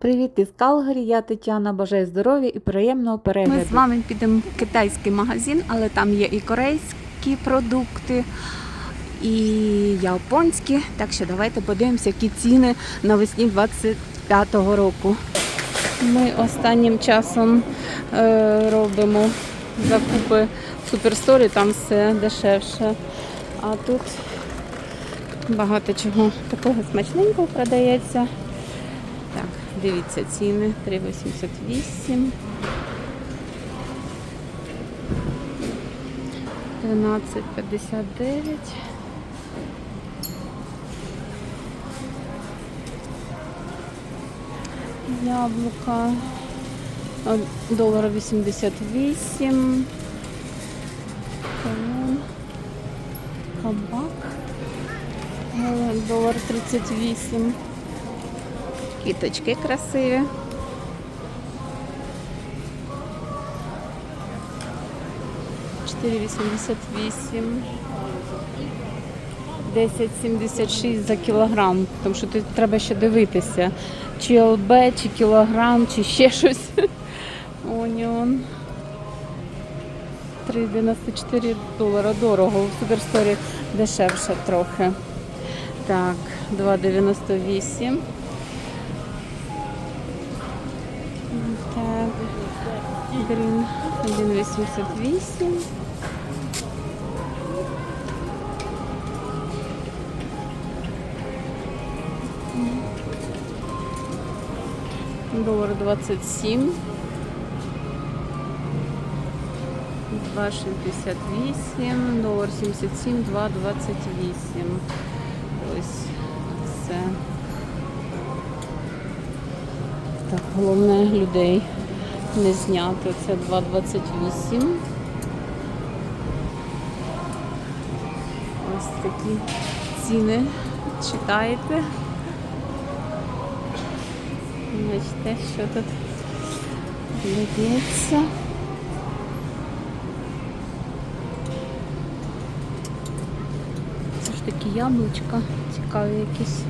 Привіт із Калгарі, я Тетяна. Бажаю здоров'я і приємного перегляду. Ми з вами підемо в китайський магазин, але там є і корейські продукти, і японські. Так що давайте подивимося, які ціни навесні 25-го року. Ми останнім часом е, робимо закупи в суперсторі, там все дешевше. А тут багато чого такого смачненького продається. Дивіться, ціни 3,88. 12,59. Яблука. А, Долар 88. Кавун. Кабак. Е, Долар 38. Квіточки красиві. Чотири вісімдесят вісім. 10,76 за кілограм, тому що тут треба ще дивитися, чи ЛБ, чи кілограм, чи ще щось. Оніон. 3,94 долара дорого. У суперсторі дешевше трохи. Так, 2,98. Грін 1,88. Доллар 27. 2,68, долар 77, 2,28. Ось це. Так, головне людей не зняти. Це 2,28. Ось такі ціни. Читаєте. Бачите, що тут додається. Це ж такі яблучка, цікаві якісь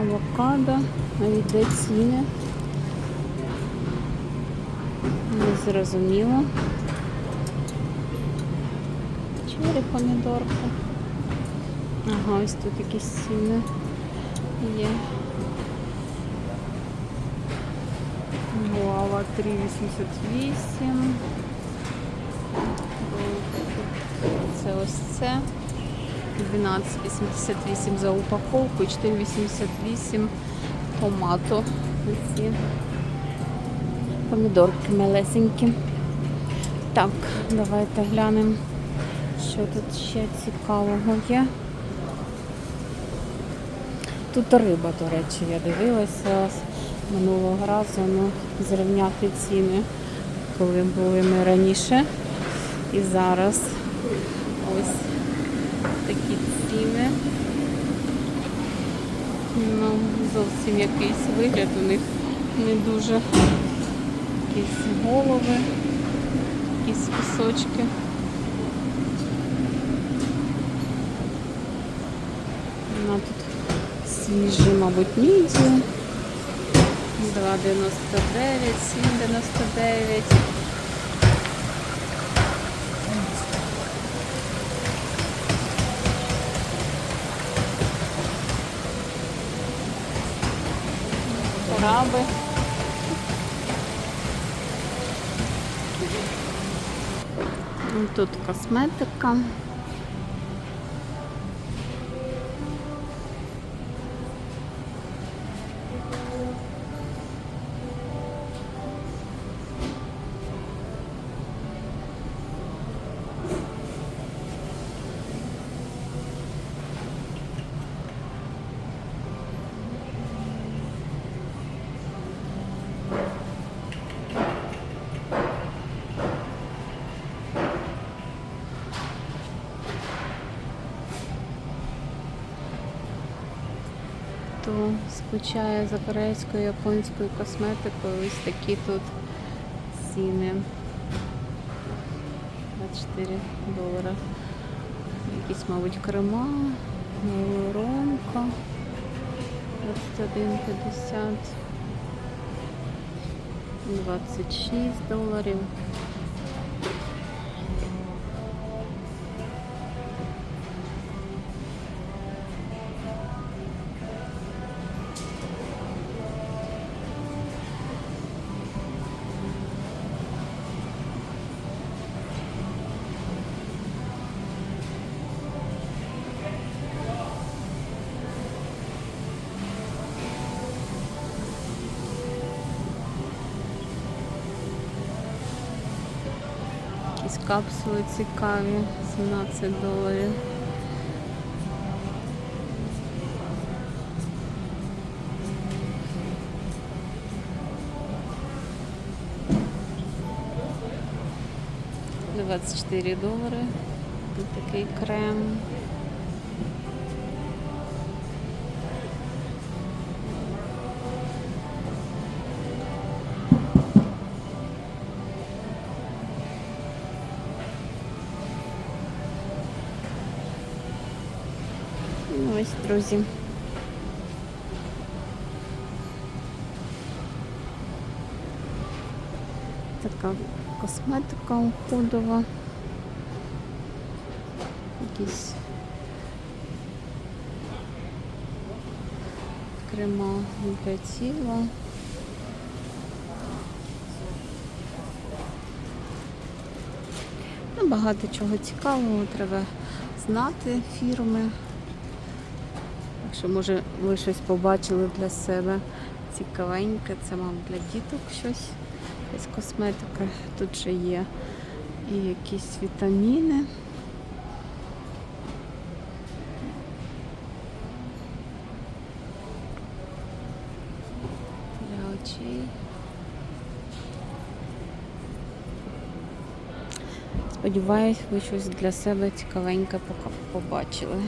авокадо, навіть де ціни. Не зрозуміло. Чері помідорка. Ага, ось тут якісь ціни є. Гуава 3,88. Це ось це. 12,88 за упаковку і 4,88 томато. Помідорки малесенькі. Так, давайте глянемо, що тут ще цікавого є. Тут риба, до речі, я дивилася минулого разу, ну, зрівняти ціни, коли були ми раніше і зараз. Ось такі ціни. Ну, зовсім якийсь вигляд у них не дуже якісь голови, якісь кусочки. Вона тут свіжі, мабуть, мідії. 2,99, 7,99. Краби. Ну, Тут косметика. Скучає за корейською, японською косметикою, ось такі тут ціни. 24 долара. Якісь, мабуть, крема, гіалуронка. 21,50. 26 доларів. Капсули цікаві, 17 доларів. Двадцять чотири долари. Такий крем. Ось, друзі. Така косметика уходова. Якісь крема для тіла. Ну, багато чого цікавого треба знати фірми. Якщо, може, ви щось побачили для себе цікавеньке, це, мабуть, для діток щось, якась косметика. Тут ще є і якісь вітаміни. Для очей. Сподіваюсь, ви щось для себе цікавеньке побачили. Ну,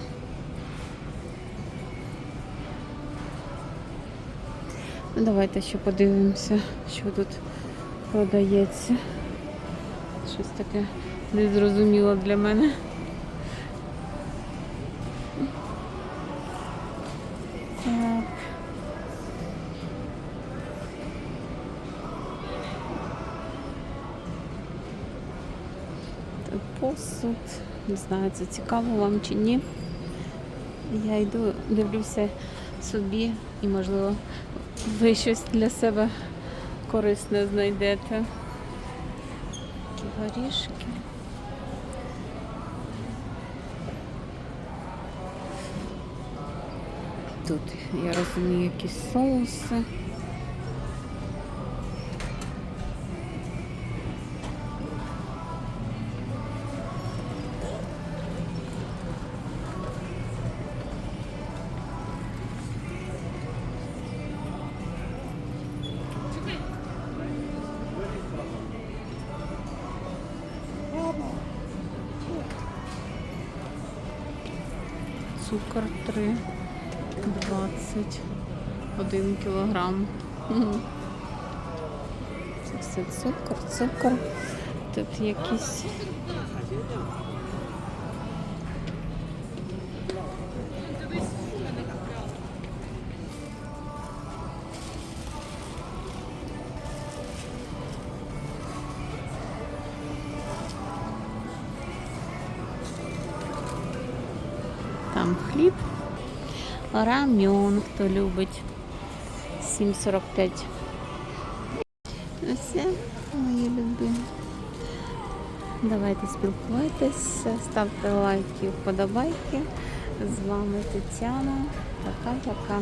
давайте ще подивимося, що тут продається. Щось таке незрозуміло для мене. Так. Посуд. Не знаю, це цікаво вам чи ні. Я йду, дивлюся собі і, можливо, ви щось для себе корисне знайдете. Такі горішки. Тут, я розумію, якісь соуси. Цукор 3, 21 кілограм. Це все цукор, цукор. Тут якісь. Рамен, хто любить. 7,45. Ось мої любі. Давайте спілкуйтесь, ставте лайки, вподобайки. З вами Тетяна. Пока-пока.